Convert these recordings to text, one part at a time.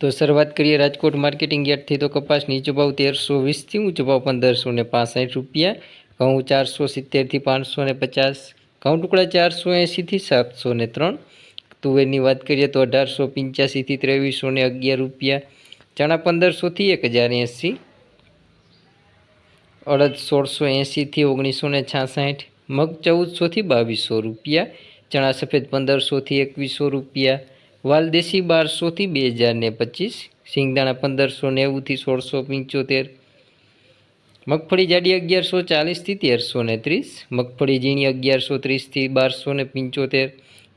તો શરૂઆત કરીએ રાજકોટ માર્કેટિંગ યાર્ડથી તો કપાસ નીચો ભાવ તેરસો વીસથી ઊંચો ભાવ પંદરસો ને પાસઠ રૂપિયા. ઘઉં ચારસો સિત્તેરથી પાંચસો ને પચાસ. ઘઉં ટુકડા ચારસો એંશીથી સાતસો ને ત્રણ. તુવેરની વાત કરીએ તો અઢારસો પંચ્યાસીથી ત્રેવીસો ને અગિયાર રૂપિયા. ચણા પંદરસોથી એક હજાર એંસી. અડદ સોળસો એંશીથી ઓગણીસો ને છાસઠ. મગ ચૌદસોથી બાવીસો રૂપિયા. ચણા સફેદ પંદરસોથી એકવીસો રૂપિયા. વાલદેશી બારસોથી બે હજારને પચીસ, સિંગદાણા પંદરસો નેવુંથી સોળસો પંચોતેર, મગફળી જાડી અગિયારસો ચાલીસથી તેરસો ને ત્રીસ, મગફળી ઝીણી અગિયારસો ત્રીસથી બારસો ને પંચોતેર,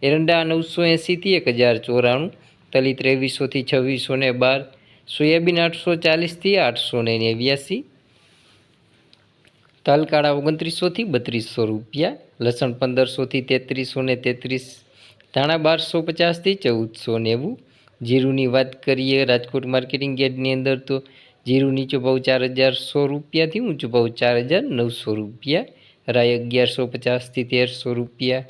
એરંડા નવસો એંસીથી એક હજાર ચોરાણું, તલી ત્રેવીસોથી છવ્વીસો ને બાર, સોયાબીન આઠસો ચાલીસથી આઠસો ને નેવ્યાસી, તલકાળા ઓગણત્રીસોથી બત્રીસો રૂપિયા, લસણ પંદરસોથી તેત્રીસો ને તેત્રીસ ધાણા બારસો પચાસથી ચૌદસો નેવું. જીરુની વાત કરીએ રાજકોટ માર્કેટિંગ યાર્ડની અંદર તો જીરું નીચો ભાવ ચાર હજાર સો રૂપિયાથી ઊંચો ભાવ ચાર હજાર નવસો રૂપિયા. રાય અગિયારસો પચાસથી તેરસો રૂપિયા.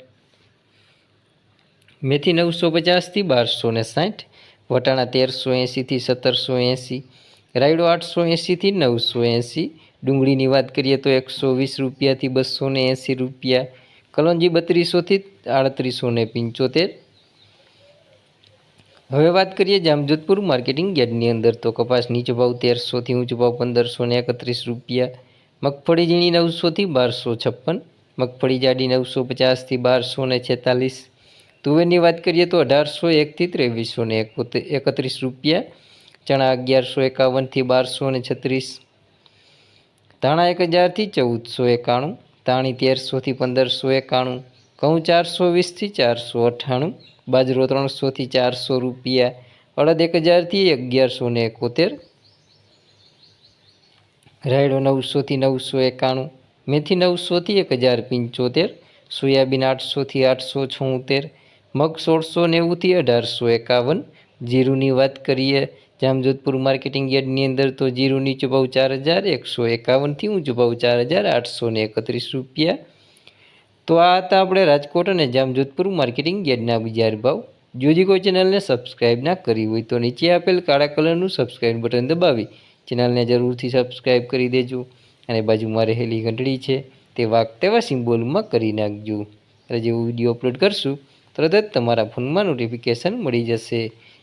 મેથી નવસો પચાસથી બારસો ને સાઠ. વટાણા તેરસો એંસીથી સત્તરસો એંસી રાયડો આઠસો એંસીથી નવસો એંસી ડુંગળીની વાત કરીએ તો એકસો વીસ રૂપિયાથી બસો ને એંસી રૂપિયા. કલોંજી બત્રીસોથી આડત્રીસો ને પંચોતેર. હવે વાત કરીએ જામજોધપુર માર્કેટિંગ યાર્ડની અંદર તો કપાસ નીચો ભાવ તેરસોથી ઊંચો ભાવ પંદરસો ને એકત્રીસ રૂપિયા. મગફળી ઝીણી નવસોથી બારસો છપ્પન. મગફળી જાડી નવસો પચાસથી બારસો ને છેતાલીસ. તુવેરની વાત કરીએ તો અઢારસો એકથી ત્રેવીસો ને એકત્રીસ રૂપિયા. ચણા અગિયારસો એકાવનથી બારસો ને છત્રીસ. ધાણા એક હજારથી ચૌદસો એકાણું. તાણી તેરસોથી પંદરસો એકાણું, ઘઉં ચારસો વીસથી ચારસો અઠ્ઠાણું બાજરો ત્રણસોથી ચારસો રૂપિયા, અડદ એક હજારથી અગિયારસો ને એકોતેર, રાયડો નવસોથી નવસો એકાણું, મેથી નવસોથી એક હજાર પંચોતેર, સોયાબીન આઠસોથી આઠસો છોતેર, મગ સોળસો નેવુંથી અઢારસો એકાવન, જીરુની વાત કરીએ જામજોધપુર માર્કેટિંગ યાર્ડની અંદર તો જીરું નીચો ભાવ ચાર હજાર, એકસો એકાવનથી ઊંચો ભાવ ચાર હજાર, આઠસો ને એકત્રીસ રૂપિયા. તો આ હતા આપણે રાજકોટ અને જામજોધપુર માર્કેટિંગ યાર્ડના બજાર ભાવ. જોજી કોઈ ચેનલને સબસ્ક્રાઇબ ના કરી હોય તો નીચે આપેલ કાળા કલરનું સબસ્ક્રાઇબ બટન દબાવી. ચેનલને જરૂરથી સબસ્ક્રાઇબ કરી દેજો અને બાજુમાં રહેલી ઘંટડી છે તે વાક તેવા સિમ્બોલમાં કરી નાખજો. એટલે જેવું વીડિયો અપલોડ કરશું, તરત જ તમારા ફોનમાં નોટિફિકેશન મળી જશે.